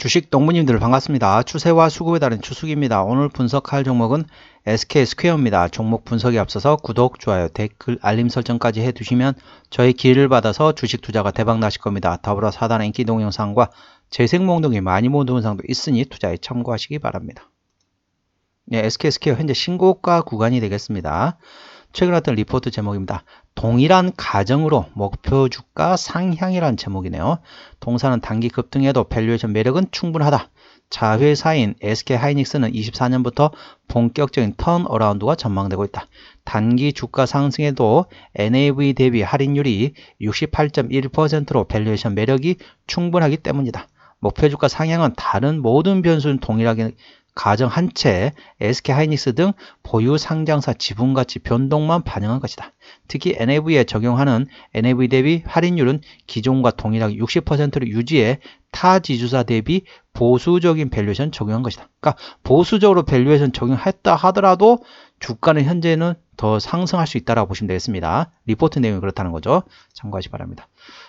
주식 동무님들 반갑습니다. 추세와 수급에 따른 추수기입니다. 오늘 분석할 종목은 SK 스퀘어입니다. 종목 분석에 앞서서 구독, 좋아요, 댓글, 알림 설정까지 해두시면 저희 기회를 받아서 주식 투자가 대박 나실 겁니다. 더불어 사단 인기 동영상과 재생몽 등의 많이 모은 동영상도 있으니 투자에 참고하시기 바랍니다. 네, SK 스퀘어 현재 신고가 구간이 되겠습니다. 최근 어떤 리포트 제목입니다. 동일한 가정으로 목표 주가 상향이라는 제목이네요. 동사는 단기 급등에도 밸류에이션 매력은 충분하다. 자회사인 SK 하이닉스는 24년부터 본격적인 턴어라운드가 전망되고 있다. 단기 주가 상승에도 NAV 대비 할인율이 68.1%로 밸류에이션 매력이 충분하기 때문이다. 목표 주가 상향은 다른 모든 변수는 동일하게 가정 한 채, SK 하이닉스 등 보유 상장사 지분 가치 변동만 반영한 것이다. 특히 NAV에 적용하는 NAV 대비 할인율은 기존과 동일하게 60%를 유지해 타 지주사 대비 보수적인 밸류에이션 적용한 것이다. 그러니까 보수적으로 밸류에이션 적용했다 하더라도 주가는 현재는 더 상승할 수 있다라고 보시면 되겠습니다. 리포트 내용이 그렇다는 거죠. 참고하시기 바랍니다.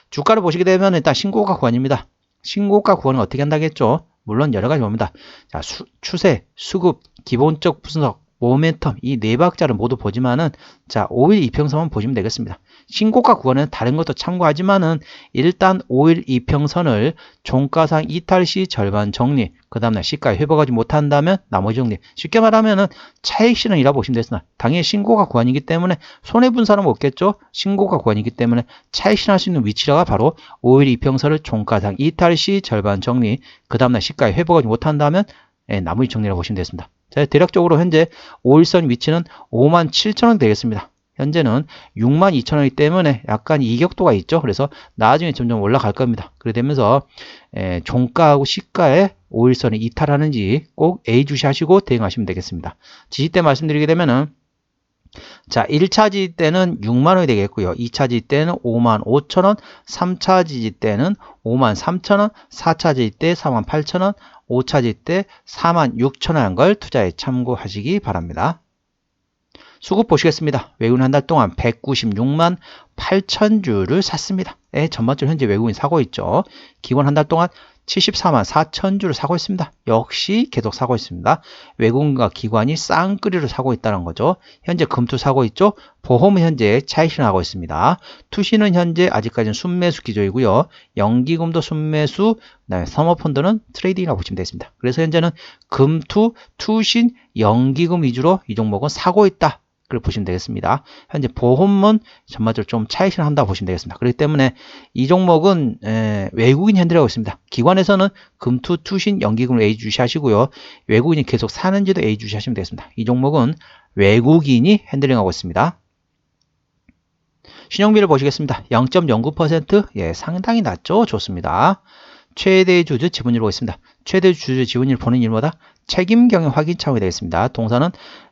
주가를 보시게 되면 일단 신고가 구간입니다. 신고가 구간은 어떻게 한다겠죠? 물론 여러 가지 봅니다. 자, 수, 추세, 수급, 기본적 분석, 모멘텀 이 네 박자를 모두 보지만은 자 5일 이평선만 보시면 되겠습니다. 신고가 구간은 다른 것도 참고하지만은 일단 5일 이평선을 종가상 이탈 시 절반 정리 그 다음날 시가에 회복하지 못한다면 나머지 정리 쉽게 말하면은 차익 실현이라 보시면 되겠습니다. 당연히 신고가 구간이기 때문에 손해분 사람 없겠죠. 신고가 구간이기 때문에 차익 실현할 수 있는 위치가 바로 5일 이평선을 종가상 이탈 시 절반 정리 그 다음날 시가에 회복하지 못한다면 예, 나머지 정리라고 보시면 되겠습니다. 자, 대략적으로 현재 5일선 위치는 5만 7천원 되겠습니다. 현재는 6만 2천원이기 때문에 약간 이격도가 있죠. 그래서 나중에 점점 올라갈 겁니다. 그래 되면서 에, 종가하고 시가에 5일선이 이탈하는지 꼭 A주시하시고 대응하시면 되겠습니다. 지지대 말씀드리게 되면은 자, 1차 지지 때는 6만원이 되겠고요. 2차 지지 때는 5만 5천원, 3차 지지 때는 5만 3천원, 4차 지지 때 4만 8천원, 5차 지지 때 4만 6천원 한걸 투자에 참고하시기 바랍니다. 수급 보시겠습니다. 외국인 한 달 동안 196만 8천 주를 샀습니다. 예, 전반적으로 현재 외국인 사고 있죠. 기관 한달 동안 74만 4천 주를 사고 있습니다. 역시 계속 사고 있습니다. 외국인과 기관이 쌍끌이를 사고 있다는 거죠. 현재 금투 사고 있죠. 보험은 현재 차익 실현하고 있습니다. 투시는 현재 아직까지는 순매수 기조이고요. 연기금도 순매수, 그다음에 서머펀드는 트레이딩이라고 보시면 되겠습니다. 그래서 현재는 금투, 투신, 연기금 위주로 이 종목은 사고 있다. 를 보시면 되겠습니다. 현재 보험은 전반적으로 좀 차익실현 한다고 보시면 되겠습니다. 그렇기 때문에 이 종목은 에, 외국인 핸들하고 있습니다. 기관에서는 금투, 투신, 연기금을 A 주시하시고요. 외국인이 계속 사는지도 A 주시하시면 되겠습니다. 이 종목은 외국인이 핸들링하고 있습니다. 신용비를 보시겠습니다. 0.09% 예, 상당히 낮죠? 좋습니다. 최대 주주 지분율 보겠습니다. 최대 주주 지분율 보는 일마다 책임 경영 확인 차원이 되겠습니다. 동사는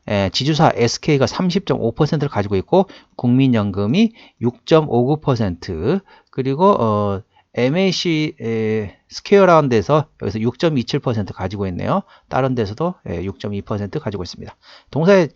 에, 지주사 SK가 30.5%를 가지고 있고 국민연금이 6.59% 그리고 어, MAC 에, 스퀘어라운드에서 여기서 6.27% 가지고 있네요. 다른 데서도 6.2% 가지고 있습니다. 동사의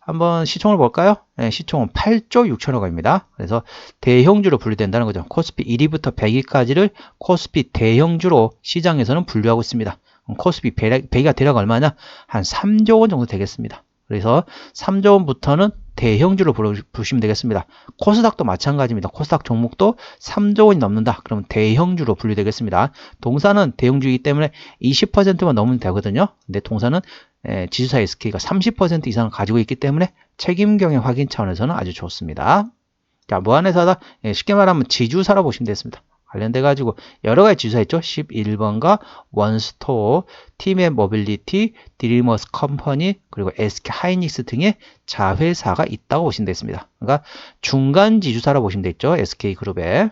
한번 시총을 볼까요? 예, 시총은 8조 6천억 원입니다. 그래서 대형주로 분류된다는 거죠. 코스피 1위부터 100위까지를 코스피 대형주로 시장에서는 분류하고 있습니다. 코스피 100위가 대략 얼마냐? 한 3조 원 정도 되겠습니다. 그래서 3조 원부터는 대형주로 부르시면 되겠습니다. 코스닥도 마찬가지입니다. 코스닥 종목도 3조 원이 넘는다. 그러면 대형주로 분류되겠습니다. 동사는 대형주이기 때문에 20%만 넘으면 되거든요. 근데 동사는 지수사 SK가 30% 이상을 가지고 있기 때문에 책임 경영 확인 차원에서는 아주 좋습니다. 자, 무한회사다. 예, 쉽게 말하면 지주사로 보시면 되겠습니다. 관련돼 가지고 여러 가지 지수가 있죠. 11번가 원스토어, 팀의 모빌리티, 드리머스 컴퍼니, 그리고 SK 하이닉스 등의 자회사가 있다고 보시면 되겠습니다. 그러니까 중간 지주사라고 보시면 되겠죠. SK 그룹에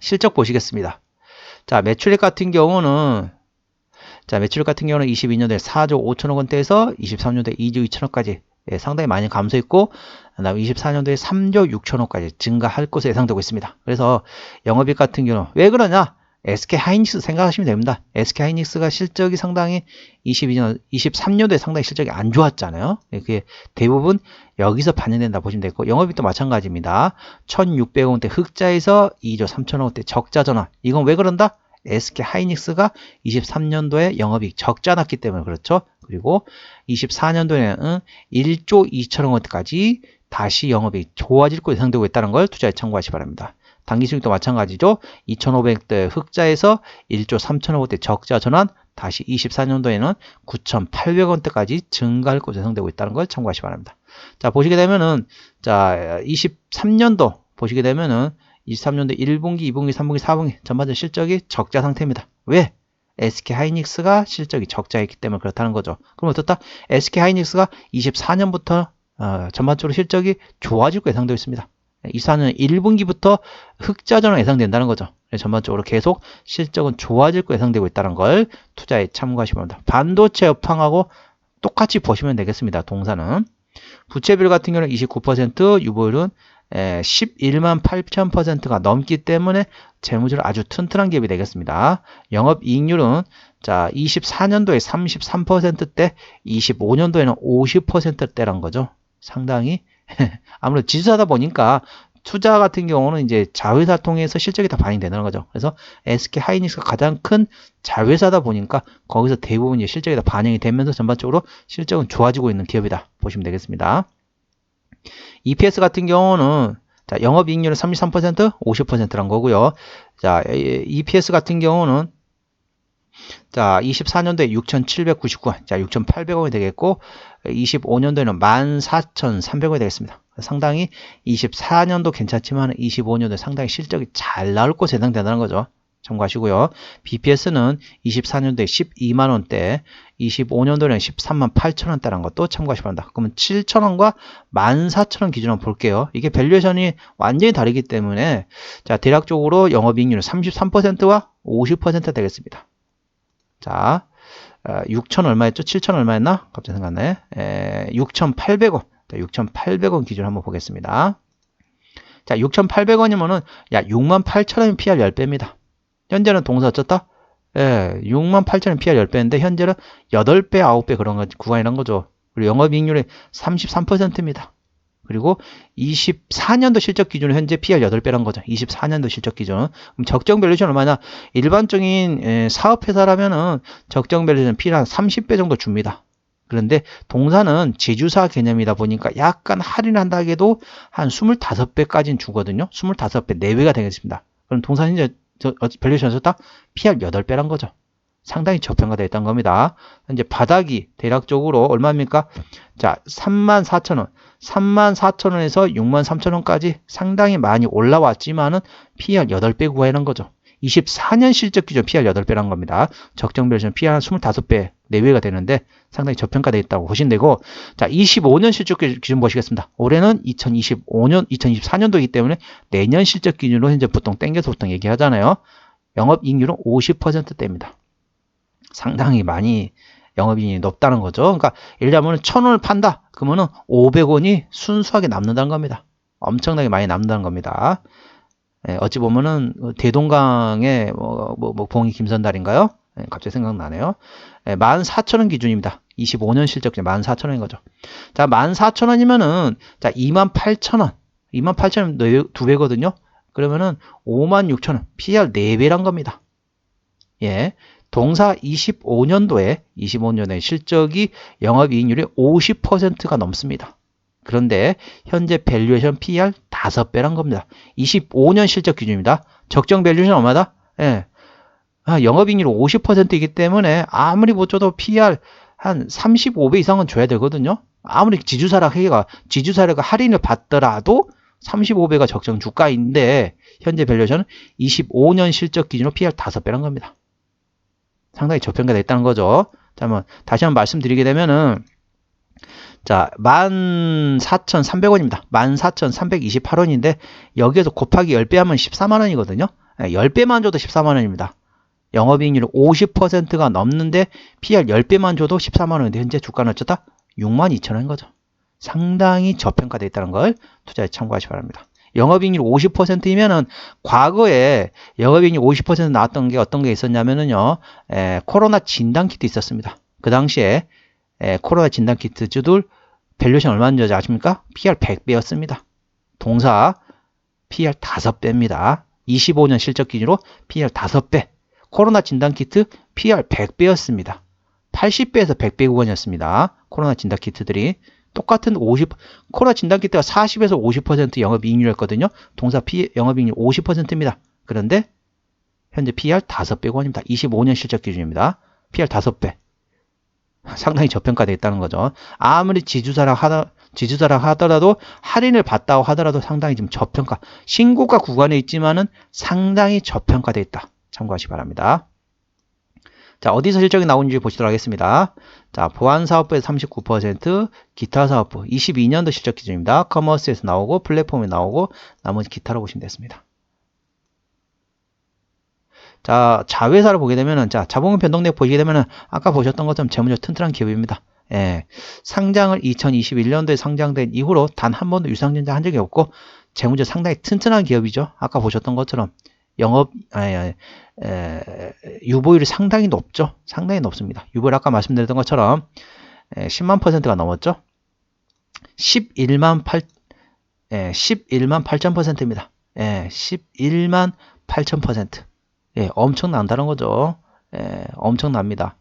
실적 보시겠습니다. 자, 매출액 같은 경우는 자, 매출액 같은 경우는 22년도에 4조 5천억 원대에서 23년도에 2조 2천억까지 예, 상당히 많이 감소했고 그다음 24년도에 3조 6천억까지 증가할 것으로 예상되고 있습니다. 그래서 영업이익 같은 경우 왜 그러냐? SK 하이닉스 생각하시면 됩니다. SK 하이닉스가 실적이 상당히 22년, 23년도에 상당히 실적이 안 좋았잖아요. 예, 그게 대부분 여기서 반영된다 보시면 되고 영업이익도 마찬가지입니다. 1,600원대 흑자에서 2조 3천원대 적자 전환. 이건 왜 그런다? SK 하이닉스가 23년도에 영업이익 적자 났기 때문에 그렇죠. 그리고 24년도에는 1조 2천억 원까지 다시 영업이익 좋아질 것으로 예상되고 있다는 걸 투자에 참고하시 기 바랍니다. 단기 수익도 마찬가지죠. 2,500대 흑자에서 1조 3천억 원대 적자 전환 다시 24년도에는 9,800원대까지 증가할 것으로 예상되고 있다는 걸 참고하시 기 바랍니다. 자, 보시게 되면은 자, 23년도 보시게 되면은 23년도 1분기, 2분기, 3분기, 4분기 전반적 실적이 적자 상태입니다. 왜? SK 하이닉스가 실적이 적자였기 때문에 그렇다는 거죠. 그럼 어떻다? SK 하이닉스가 24년부터 어, 전반적으로 실적이 좋아질 거 예상되어 있습니다. 24년 1분기부터 흑자 전환 예상된다는 거죠. 전반적으로 계속 실적은 좋아질 거 예상되고 있다는 걸 투자에 참고하시면 합니다. 반도체 업황하고 똑같이 보시면 되겠습니다. 동사는 부채비율 같은 경우는 29%, 유보율은 11만 8천 퍼센트가 넘기 때문에 재무질 아주 튼튼한 기업이 되겠습니다. 영업이익률은 자 24년도에 33%대, 25년도에는 50%대란 거죠. 상당히 아무래도 지수하다 보니까 투자 같은 경우는 이제 자회사 통해서 실적이 다 반영되는 거죠. 그래서 SK 하이닉스가 가장 큰 자회사다 보니까 거기서 대부분 이제 실적이 다 반영이 되면서 전반적으로 실적은 좋아지고 있는 기업이다 보시면 되겠습니다. EPS 같은 경우는 자, 영업이익률은 33%, 50%란 거고요. 자, EPS 같은 경우는 자, 24년도에 6,799원, 자, 6,800원이 되겠고, 25년도에는 14,300원이 되겠습니다. 상당히 24년도 괜찮지만 25년도에 상당히 실적이 잘 나올 것으로 예상된다는 거죠. 참고하시고요. BPS는 24년도에 12만원대, 25년도에는 13만 8천원대라는 것도 참고하시기 바랍니다. 그러면 7천원과 14,000원 기준으로 볼게요. 이게 밸류에이션이 완전히 다르기 때문에 자 대략적으로 영업이익률은 33%와 50% 되겠습니다. 자, 6천 어, 얼마였죠? 7천 얼마였나? 갑자기 생각나네. 6,800원. 6,800원 기준 한번 보겠습니다. 자, 6,800원이면은 야, 68,000원 PR 10배입니다. 현재는 동사 어쩌다? 예, 68,000원 PR 10배인데 현재는 8배, 9배 그런 거 구간이란 거죠. 그리고 영업이익률이 33%입니다. 그리고 24년도 실적 기준으로 현재 PR 8배란 거죠. 24년도 실적 기준. 그럼 적정 밸류션 얼마냐? 일반적인 사업회사라면은 적정 밸류션 PR 한 30배 정도 줍니다. 그런데 동사는 제주사 개념이다 보니까 약간 할인한다 해도 한 25배까지는 주거든요. 25배, 4배가 되겠습니다. 그럼 동사 현재 밸류션에서 딱 PR 8배란 거죠. 상당히 저평가되어 있다는 겁니다. 현재 바닥이 대략적으로 얼마입니까? 자, 34,000원. 34,000원에서 63,000원까지 상당히 많이 올라왔지만은 PR 8배 구간이라는 거죠. 24년 실적 기준 PR 8배란 겁니다. 적정 밸류션 PR 한 25배 내외가 되는데 상당히 저평가되어 있다고 보시면 되고 자 25년 실적 기준 보시겠습니다. 올해는 2025년 2024년도이기 때문에 내년 실적 기준으로 현재 보통 땡겨서 보통 얘기하잖아요. 영업이익률은 50%대입니다. 상당히 많이 영업이익이 높다는 거죠. 그러니까 예를 들면 1000원을 판다. 그러면은 500원이 순수하게 남는다는 겁니다. 엄청나게 많이 남는다는 겁니다. 예, 어찌 보면은 대동강의 뭐, 뭐, 뭐 봉이 김선달인가요? 예, 갑자기 생각나네요. 예, 14,000원 기준입니다. 25년 실적 기준 14,000원인 거죠. 자, 14,000원이면은 자, 28,000원. 28,000원 두 배거든요. 그러면은 56,000원. PR 4배란 겁니다. 예. 동사 25년도에 25년에 실적이 영업이익률이 50%가 넘습니다. 그런데 현재 밸류에이션 PER 5배란 겁니다. 25년 실적 기준입니다. 적정 밸류에이션 얼마다? 예. 아, 영업이익률 50%이기 때문에 아무리 못 줘도 PER 한 35배 이상은 줘야 되거든요. 아무리 지주사라 회계가 지주사례가 할인을 받더라도 35배가 적정 주가인데 현재 밸류에이션은 25년 실적 기준으로 PER 5배란 겁니다. 상당히 저평가되어 있다는 거죠. 자, 한번 다시 한번 말씀드리게 되면은 자, 14,300원입니다. 14,328원인데 여기에서 곱하기 10배 하면 14만 원이거든요. 10배만 줘도 14만 원입니다. 영업이익률 50%가 넘는데 PR 10배만 줘도 14만 원인데 현재 주가는 어쩌다? 62,000원인 거죠. 상당히 저평가되어 있다는 걸 투자에 참고하시 기 바랍니다. 영업이익률 50%이면은 과거에 영업이익률 50% 나왔던 게 어떤 게 있었냐면은요, 에, 코로나 진단키트 있었습니다. 그 당시에 에, 코로나 진단키트 주들 밸류션 얼마인지 아십니까? PR 100배였습니다. 동사 PR 5배입니다. 25년 실적 기준으로 PR 5배. 코로나 진단키트 PR 100배였습니다. 80배에서 100배 구간이었습니다. 코로나 진단키트들이. 똑같은 50, 코로나 진단키트가 40에서 50% 영업이익률이었거든요. 동사 피, 영업이익률 50%입니다. 그런데 현재 PR 5배 구간입니다. 25년 실적 기준입니다. PR 5배. 상당히 저평가되어 있다는 거죠. 아무리 지주사라 하더, 지주사라 하더라도 할인을 받다고 하더라도 상당히 좀 저평가, 신고가 구간에 있지만은 상당히 저평가되어 있다. 참고하시 기 바랍니다. 자, 어디서 실적이 나오는지 보시도록 하겠습니다. 자, 보안사업부에서 39%, 기타 사업부 22년도 실적 기준입니다. 커머스에서 나오고 플랫폼에 나오고 나머지 기타로 보시면 됐습니다. 자, 자회사를 보게 되면은, 자, 자본금 변동액 보시게 되면은, 아까 보셨던 것처럼 재무적 튼튼한 기업입니다. 예. 상장을 2021년도에 상장된 이후로 단 한 번도 유상증자 한 적이 없고, 재무적 상당히 튼튼한 기업이죠. 아까 보셨던 것처럼. 영업, 아니, 아니, 에, 유보율이 상당히 높죠. 상당히 높습니다. 유보율 아까 말씀드렸던 것처럼, 에, 10만 퍼센트가 넘었죠. 11만 8, 에, 11만 8천 퍼센트입니다. 예, 11만 8천 퍼센트. 예, 엄청난다는 거죠. 예, 엄청납니다.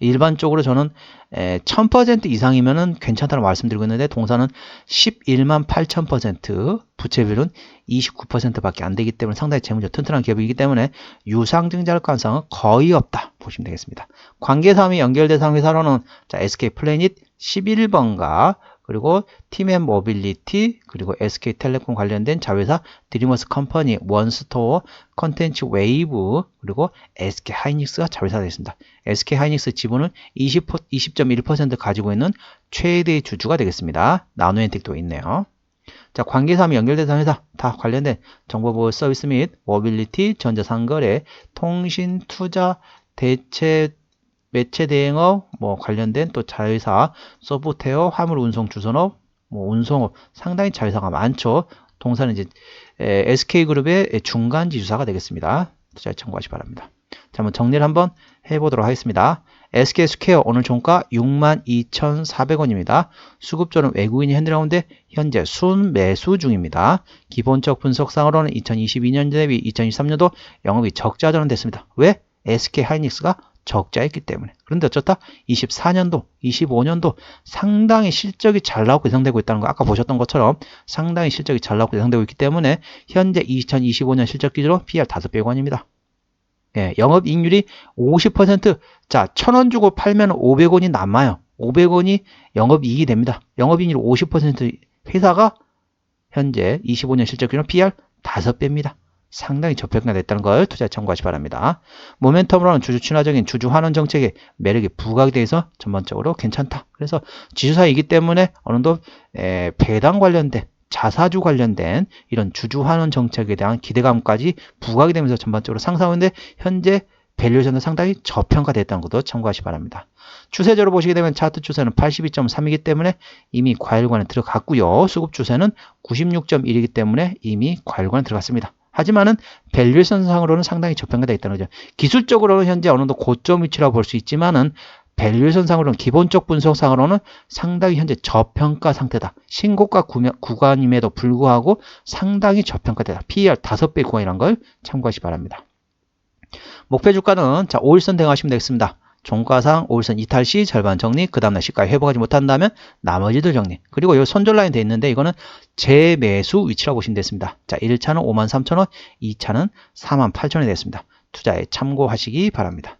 일반적으로 저는 예, 1000% 이상이면은 괜찮다고 말씀드리고 있는데 동사는 11만 8000% 부채비율은 29%밖에 안 되기 때문에 상당히 재무적 튼튼한 기업이기 때문에 유상증자할 가능성은 거의 없다 보시면 되겠습니다. 관계사항이 연결된 회사로는 자, SK 플래닛 11번가 그리고 팀앤 모빌리티 그리고 SK텔레콤 관련된 자회사 드리머스 컴퍼니 원스토어 컨텐츠 웨이브 그리고 SK 하이닉스가 자회사가 되겠습니다. SK 하이닉스 20, 20.1% 가지고 있는 최대의 주주가 되겠습니다. 나노 앤텍도 있네요. 자, 관계사항이 연결된 회사 다 관련된 정보보호 서비스 및 모빌리티, 전자상거래, 통신, 투자, 대체 매체 대행업, 뭐 관련된 또 자회사, 소프트웨어, 화물 운송 주선업, 뭐 운송업 상당히 자회사가 많죠. 동사는 이제 SK그룹의 중간 지주사가 되겠습니다. 잘 참고하시 기 바랍니다. 자, 한번 정리를 한번 해보도록 하겠습니다. SK 스퀘어 오늘 종가 62,400원입니다. 수급조는 외국인이 현대라운데 현재 순매수 중입니다. 기본적 분석상으로는 2022년 대비 2023년도 영업이 적자 전환됐습니다. 왜? SK 하이닉스가 적자였기 때문에. 그런데 어쩌다 24년도, 25년도 상당히 실적이 잘 나오고 예상되고 있다는 거 아까 보셨던 것처럼 상당히 실적이 잘 나오고 예상되고 있기 때문에 현재 2025년 실적 기준으로 PR 500원입니다. 예, 영업이익률이 50%, 자, 1000원 주고 팔면 500원이 남아요. 500원이 영업이익이 됩니다. 영업이익률 50% 회사가 현재 25년 실적 기준 PR 5배입니다. 상당히 저평가됐다는 걸 투자에 참고하시 기 바랍니다. 모멘텀으로는 주주 친화적인 주주 환원 정책의 매력이 부각이 돼서 전반적으로 괜찮다. 그래서 지주사이기 때문에 어느 정도 배당 관련된 자사주 관련된 이런 주주 환원 정책에 대한 기대감까지 부각이 되면서 전반적으로 상승하는데 현재 밸류에서는 상당히 저평가됐다는 것도 참고하시 기 바랍니다. 추세적으로 보시게 되면 차트 추세는 82.3이기 때문에 이미 과열관에 들어갔고요. 수급 추세는 96.1이기 때문에 이미 과열관에 들어갔습니다. 하지만은 밸류에이션 상으로는 상당히 저평가되어 있다는 거죠. 기술적으로는 현재 어느 정도 고점 위치라고 볼 수 있지만은 밸류에이션 상으로는 기본적 분석상으로는 상당히 현재 저평가 상태다. 신고가 구간임에도 불구하고 상당히 저평가되다. PER 5배 구간이라는 걸 참고하시 기 바랍니다. 목표 주가는 자 5일선 대응하시면 되겠습니다. 종가상 5일선 이탈 시 절반 정리, 그 다음날 시가에 회복하지 못한다면 나머지들 정리. 그리고 이 손절 라인 돼 있는데 이거는 재매수 위치라고 보시면 되겠습니다. 자, 1차는 53,000원, 2차는 48,000원이 되겠습니다. 투자에 참고하시기 바랍니다.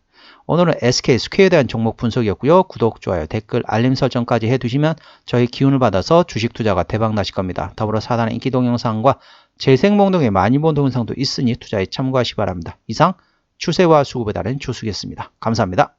오늘은 SK 스퀘어에 대한 종목 분석이었고요. 구독, 좋아요, 댓글, 알림 설정까지 해두시면 저희 기운을 받아서 주식 투자가 대박 나실 겁니다. 더불어 사단의 인기 동영상과 등의 많이 본 동영상도 있으니 투자에 참고하시기 바랍니다. 이상 추세와 수급에 따른 주수겠습니다. 감사합니다.